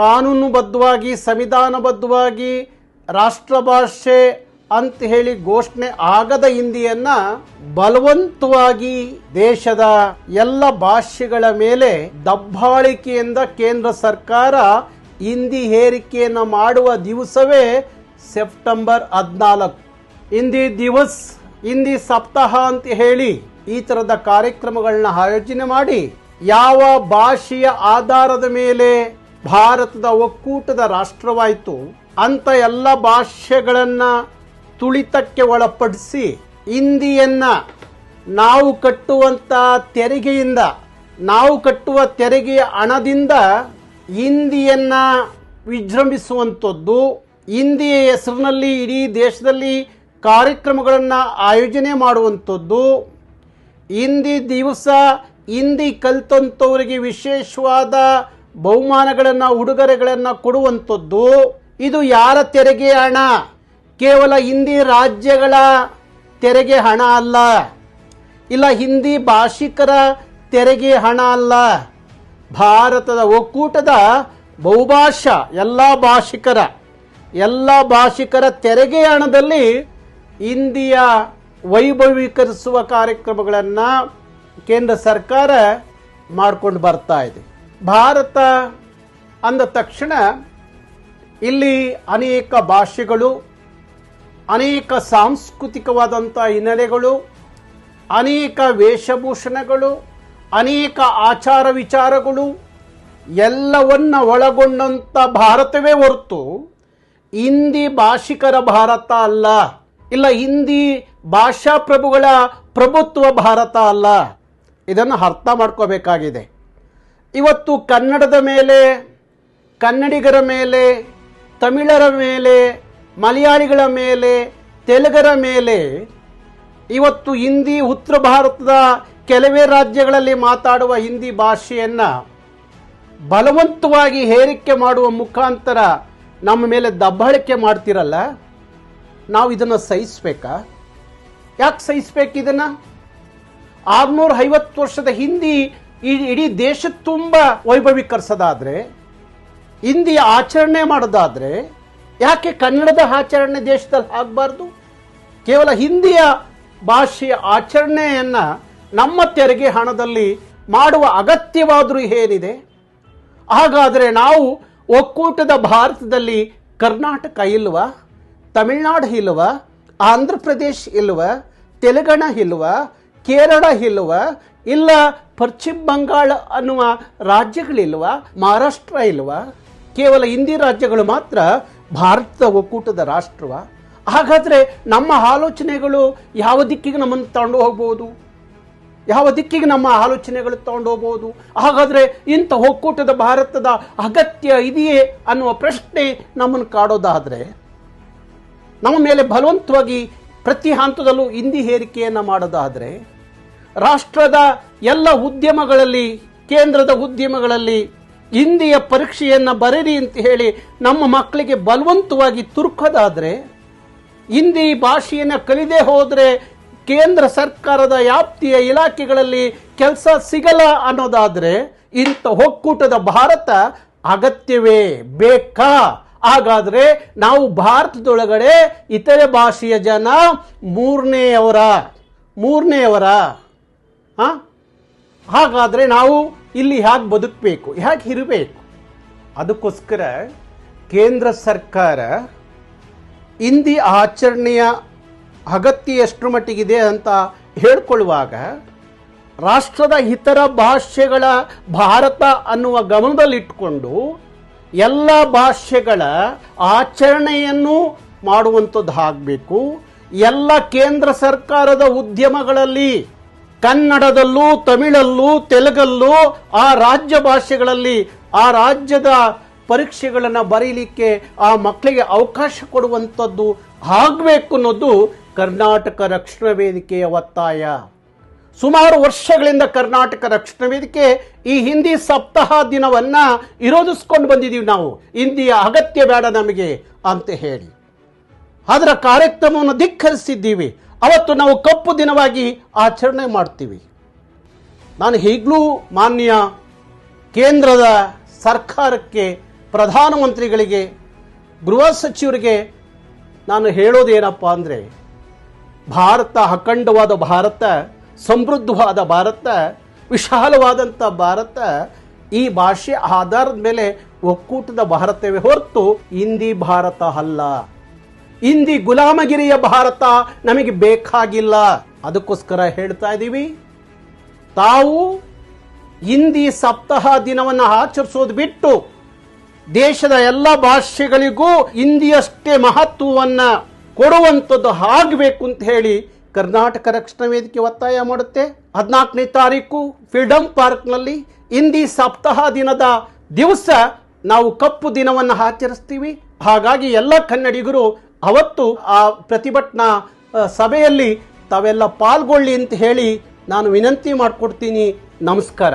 ಕಾನೂನುಬದ್ಧವಾಗಿ, ಸಂವಿಧಾನಬದ್ಧವಾಗಿ, ರಾಷ್ಟ್ರಭಾಷೆ ಅಂತ ಹೇಳಿ ಘೋಷಣೆ ಆಗದ ಹಿಂದಿಯನ್ನ ಬಲವಂತವಾಗಿ ದೇಶದ ಎಲ್ಲ ಭಾಷೆಗಳ ಮೇಲೆ ದಬ್ಬಾಳಿಕೆಯಿಂದ ಕೇಂದ್ರ ಸರ್ಕಾರ ಹಿಂದಿ ಹೇರಿಕೆಯನ್ನು ಮಾಡುವ ದಿವಸವೇ ಸೆಪ್ಟೆಂಬರ್ ಹದಿನಾಲ್ಕು. ಹಿಂದಿ ದಿವಸ್, ಹಿಂದಿ ಸಪ್ತಾಹ ಅಂತ ಹೇಳಿ ಈ ತರದ ಕಾರ್ಯಕ್ರಮಗಳನ್ನ ಆಯೋಜನೆ ಮಾಡಿ ಯಾವ ಭಾಷೆಯ ಆಧಾರದ ಮೇಲೆ ಭಾರತದ ಒಕ್ಕೂಟದ ರಾಷ್ಟ್ರವಾಯಿತು. ಅಂತ ಎಲ್ಲ ಭಾಷೆಗಳನ್ನು ತುಳಿತಕ್ಕೆ ಒಳಪಡಿಸಿ ಹಿಂದಿಯನ್ನು ನಾವು ಕಟ್ಟುವಂತ ತೆರಿಗೆಯಿಂದ, ನಾವು ಕಟ್ಟುವ ತೆರಿಗೆಯ ಹಣದಿಂದ ಹಿಂದಿಯನ್ನು ವಿಜೃಂಭಿಸುವಂಥದ್ದು. ಹಿಂದಿಯ ಹೆಸರಿನಲ್ಲಿ ಇಡೀ ದೇಶದಲ್ಲಿ ಕಾರ್ಯಕ್ರಮಗಳನ್ನು ಆಯೋಜನೆ ಮಾಡುವಂಥದ್ದು. ಹಿಂದಿ ದಿವಸ, ಹಿಂದಿ ಕಲಿತಂಥವರಿಗೆ ವಿಶೇಷವಾದ ಬಹುಮಾನಗಳನ್ನು, ಉಡುಗೊರೆಗಳನ್ನು ಕೊಡುವಂಥದ್ದು ಇದು ಯಾರ ತೆರಿಗೆ ಹಣ? ಕೇವಲ ಹಿಂದಿ ರಾಜ್ಯಗಳ ತೆರಿಗೆ ಹಣ ಅಲ್ಲ. ಇಲ್ಲ, ಹಿಂದಿ ಭಾಷಿಕರ ತೆರಿಗೆ ಹಣ ಅಲ್ಲ. ಭಾರತದ ಒಕ್ಕೂಟದ ಬಹುಭಾಷಾ, ಎಲ್ಲ ಭಾಷಿಕರ ಎಲ್ಲ ಭಾಷಿಕರ ತೆರಿಗೆ ಹಣದಲ್ಲಿ ಹಿಂದಿಯ ವೈಭವೀಕರಿಸುವ ಕಾರ್ಯಕ್ರಮಗಳನ್ನು ಕೇಂದ್ರ ಸರ್ಕಾರ ಮಾಡ್ಕೊಂಡು ಬರ್ತಾ ಇದೆ. ಭಾರತ ಅಂದ ತಕ್ಷಣ ಇಲ್ಲಿ ಅನೇಕ ಭಾಷೆಗಳು, ಅನೇಕ ಸಾಂಸ್ಕೃತಿಕವಾದಂಥ ಹಿನ್ನೆಲೆಗಳು, ಅನೇಕ ವೇಷಭೂಷಣಗಳು, ಅನೇಕ ಆಚಾರ ವಿಚಾರಗಳು ಎಲ್ಲವನ್ನ ಒಳಗೊಂಡಂಥ ಭಾರತವೇ ಹೊರತು ಹಿಂದಿ ಭಾಷಿಕರ ಭಾರತ ಅಲ್ಲ. ಇಲ್ಲ, ಹಿಂದಿ ಭಾಷಾ ಪ್ರಭುಗಳ ಪ್ರಭುತ್ವ ಭಾರತ ಅಲ್ಲ. ಇದನ್ನು ಅರ್ಥ ಮಾಡ್ಕೋಬೇಕಾಗಿದೆ. ಇವತ್ತು ಕನ್ನಡದ ಮೇಲೆ, ಕನ್ನಡಿಗರ ಮೇಲೆ, ತಮಿಳರ ಮೇಲೆ, ಮಲಯಾಳಿಗಳ ಮೇಲೆ, ತೆಲುಗರ ಮೇಲೆ, ಇವತ್ತು ಹಿಂದಿ, ಉತ್ತರ ಭಾರತದ ಕೆಲವೇ ರಾಜ್ಯಗಳಲ್ಲಿ ಮಾತಾಡುವ ಹಿಂದಿ ಭಾಷೆಯನ್ನು ಬಲವಂತವಾಗಿ ಹೇರಿಕೆ ಮಾಡುವ ಮುಖಾಂತರ ನಮ್ಮ ಮೇಲೆ ದಬ್ಬಾಳಿಕೆ ಮಾಡ್ತಿರಲ್ಲ? ನಾವು ಇದನ್ನು ಸಹಿಸ್ಬೇಕಾ? ಯಾಕೆ ಸಹಿಸ್ಬೇಕು ಇದನ್ನು? ಆರ್ನೂರ ಐವತ್ತು ವರ್ಷದ ಹಿಂದಿ ಈ- ಇಡೀ ದೇಶ ತುಂಬ ವೈಭವೀಕರಿಸೋದಾದರೆ ಹಿಂದಿ ಆಚರಣೆ ಮಾಡೋದಾದರೆ, ಯಾಕೆ ಕನ್ನಡದ ಆಚರಣೆ ದೇಶದಲ್ಲಿ ಆಗಬಾರ್ದು? ಕೇವಲ ಹಿಂದಿಯ ಭಾಷೆಯ ಆಚರಣೆಯನ್ನು ನಮ್ಮ ತೆರಿಗೆ ಹಣದಲ್ಲಿ ಮಾಡುವ ಅಗತ್ಯವಾದರೂ ಏನಿದೆ? ಹಾಗಾದರೆ ನಾವು ಒಕ್ಕೂಟದ ಭಾರತದಲ್ಲಿ ಕರ್ನಾಟಕ ಇಲ್ವಾ? ತಮಿಳುನಾಡು ಇಲ್ವ? ಆಂಧ್ರ ಪ್ರದೇಶ್ ಇಲ್ವ? ತೆಲಂಗಾಣ ಇಲ್ವ? ಕೇರಳ ಇಲ್ವ? ಇಲ್ಲ ಪಶ್ಚಿಮ ಬಂಗಾಳ ಅನ್ನುವ ರಾಜ್ಯಗಳಿಲ್ವ ಮಹಾರಾಷ್ಟ್ರ ಇಲ್ವ? ಕೇವಲ ಹಿಂದಿ ರಾಜ್ಯಗಳು ಮಾತ್ರ ಭಾರತದ ಒಕ್ಕೂಟದ ರಾಷ್ಟ್ರವ? ಹಾಗಾದರೆ ನಮ್ಮ ಆಲೋಚನೆಗಳು ಯಾವ ದಿಕ್ಕಿಗೆ ನಮ್ಮನ್ನು ತಗೊಂಡು ಹೋಗ್ಬೋದು? ಯಾವ ದಿಕ್ಕಿಗೆ ನಮ್ಮ ಆಲೋಚನೆಗಳು ತಗೊಂಡು ಹೋಗ್ಬೋದು? ಹಾಗಾದರೆ ಇಂಥ ಒಕ್ಕೂಟದ ಭಾರತದ ಅಗತ್ಯ ಇದೆಯೇ ಅನ್ನುವ ಪ್ರಶ್ನೆ ನಮ್ಮನ್ನು ಕಾಡೋದಾದರೆ, ನಮ್ಮ ಮೇಲೆ ಬಲವಂತವಾಗಿ ಪ್ರತಿ ಹಂತದಲ್ಲೂ ಹಿಂದಿ ಹೇರಿಕೆಯನ್ನು ಮಾಡೋದಾದರೆ ರಾಷ್ಟ್ರದ ಎಲ್ಲ ಉದ್ಯಮಗಳಲ್ಲಿ, ಕೇಂದ್ರದ ಉದ್ಯಮಗಳಲ್ಲಿ ಹಿಂದಿಯ ಪರೀಕ್ಷೆಯನ್ನು ಬರೀರಿ ಅಂತ ಹೇಳಿ ನಮ್ಮ ಮಕ್ಕಳಿಗೆ ಬಲವಂತವಾಗಿ ತುರ್ಕೋದಾದರೆ, ಹಿಂದಿ ಭಾಷೆಯನ್ನು ಕಲಿದೇ ಹೋದರೆ ಕೇಂದ್ರ ಸರ್ಕಾರದ ವ್ಯಾಪ್ತಿಯ ಇಲಾಖೆಗಳಲ್ಲಿ ಕೆಲಸ ಸಿಗಲ್ಲ ಅನ್ನೋದಾದರೆ ಇಂಥ ಒಕ್ಕೂಟದ ಭಾರತ ಅಗತ್ಯವೇ ಬೇಕಾ? ಹಾಗಾದರೆ ನಾವು ಭಾರತದೊಳಗಡೆ ಇತರೆ ಭಾಷೆಯ ಜನ ಮೂರನೆಯವರ ಮೂರನೆಯವರ ಹಾಂ? ಹಾಗಾದರೆ ನಾವು ಇಲ್ಲಿ ಹೇಗೆ ಬದುಕಬೇಕು? ಹೇಗೆ ಇರಬೇಕು? ಅದಕ್ಕೋಸ್ಕರ ಕೇಂದ್ರ ಸರ್ಕಾರ ಹಿಂದಿ ಆಚರಣೆಯ ಅಗತ್ಯ ಎಷ್ಟು ಮಟ್ಟಿಗಿದೆ ಅಂತ ಹೇಳ್ಕೊಳ್ಳುವಾಗ ರಾಷ್ಟ್ರದ ಇತರ ಭಾಷೆಗಳ ಭಾರತ ಅನ್ನುವ ಗಮನದಲ್ಲಿಟ್ಟುಕೊಂಡು ಎಲ್ಲ ಭಾಷೆಗಳ ಆಚರಣೆಯನ್ನು ಮಾಡುವಂಥದ್ದು ಆಗಬೇಕು ಎಲ್ಲ ಕೇಂದ್ರ ಸರ್ಕಾರದ ಉದ್ಯಮಗಳಲ್ಲಿ ಕನ್ನಡದಲ್ಲೂ, ತಮಿಳಲ್ಲೂ, ತೆಲುಗಲ್ಲೂ, ಆ ರಾಜ್ಯ ಭಾಷೆಗಳಲ್ಲಿ, ಆ ರಾಜ್ಯದ ಪರೀಕ್ಷೆಗಳನ್ನು ಬರೀಲಿಕ್ಕೆ ಆ ಮಕ್ಕಳಿಗೆ ಅವಕಾಶ ಕೊಡುವಂಥದ್ದು ಆಗಬೇಕು ಅನ್ನೋದು ಕರ್ನಾಟಕ ರಕ್ಷಣಾ ವೇದಿಕೆಯ ಒತ್ತಾಯ. ಸುಮಾರು ವರ್ಷಗಳಿಂದ ಕರ್ನಾಟಕ ರಕ್ಷಣಾ ವೇದಿಕೆ ಈ ಹಿಂದಿ ಸಪ್ತಾಹ ದಿನವನ್ನ ವಿರೋಧಿಸ್ಕೊಂಡು ಬಂದಿದ್ದೀವಿ ನಾವು. ಹಿಂದಿಯ ಅಗತ್ಯ ಬೇಡ ನಮಗೆ ಅಂತ ಹೇಳಿ. ಅದರ ಕಾರ್ಯಕ್ರಮವನ್ನು ಧಿಕ್ಕರಿಸಿದ್ದೀವಿ. ಅವತ್ತು ನಾವು ಕಪ್ಪು ದಿನವಾಗಿ ಆಚರಣೆ ಮಾಡ್ತೀವಿ. ನಾನು ಈಗಲೂ ಮಾನ್ಯ ಕೇಂದ್ರದ ಸರ್ಕಾರಕ್ಕೆ, ಪ್ರಧಾನಮಂತ್ರಿಗಳಿಗೆ, ಗೃಹ ಸಚಿವರಿಗೆ ನಾನು ಹೇಳೋದೇನಪ್ಪ ಅಂದರೆ, ಭಾರತ ಅಖಂಡವಾದ ಭಾರತ, ಸಮೃದ್ಧವಾದ ಭಾರತ, ವಿಶಾಲವಾದಂಥ ಭಾರತ, ಈ ಭಾಷೆ ಆಧಾರದ ಮೇಲೆ ಒಕ್ಕೂಟದ ಭಾರತವೇ ಹೊರತು ಹಿಂದಿ ಭಾರತ ಅಲ್ಲ. ಹಿಂದಿ ಗುಲಾಮಗಿರಿಯ ಭಾರತ ನಮಗೆ ಬೇಕಾಗಿಲ್ಲ. ಅದಕ್ಕೋಸ್ಕರ ಹೇಳ್ತಾ ಇದ್ದೀವಿ. ತಾವು ಹಿಂದಿ ಸಪ್ತಾಹ ದಿನವನ್ನು ಆಚರಿಸೋದು ಬಿಟ್ಟು ದೇಶದ ಎಲ್ಲ ಭಾಷೆಗಳಿಗೂ ಹಿಂದಿಯಷ್ಟೇ ಮಹತ್ವವನ್ನು ಕೊಡುವಂಥದ್ದು ಆಗಬೇಕು ಅಂತ ಹೇಳಿ ಕರ್ನಾಟಕ ರಕ್ಷಣಾ ವೇದಿಕೆ ಒತ್ತಾಯ ಮಾಡುತ್ತೆ. ಹದಿನಾಲ್ಕನೇ ತಾರೀಕು ಫ್ರೀಡಂ ಪಾರ್ಕ್ನಲ್ಲಿ ಹಿಂದಿ ಸಪ್ತಾಹ ದಿನದ ದಿವಸ ನಾವು ಕಪ್ಪು ದಿನವನ್ನು ಆಚರಿಸ್ತೀವಿ. ಹಾಗಾಗಿ ಎಲ್ಲ ಕನ್ನಡಿಗರು ಅವತ್ತು ಆ ಪ್ರತಿಭಟನಾ ಸಭೆಯಲ್ಲಿ ತಾವೆಲ್ಲ ಪಾಲ್ಗೊಳ್ಳಿ ಅಂತ ಹೇಳಿ ನಾನು ವಿನಂತಿ ಮಾಡಿಕೊಡ್ತೀನಿ. ನಮಸ್ಕಾರ.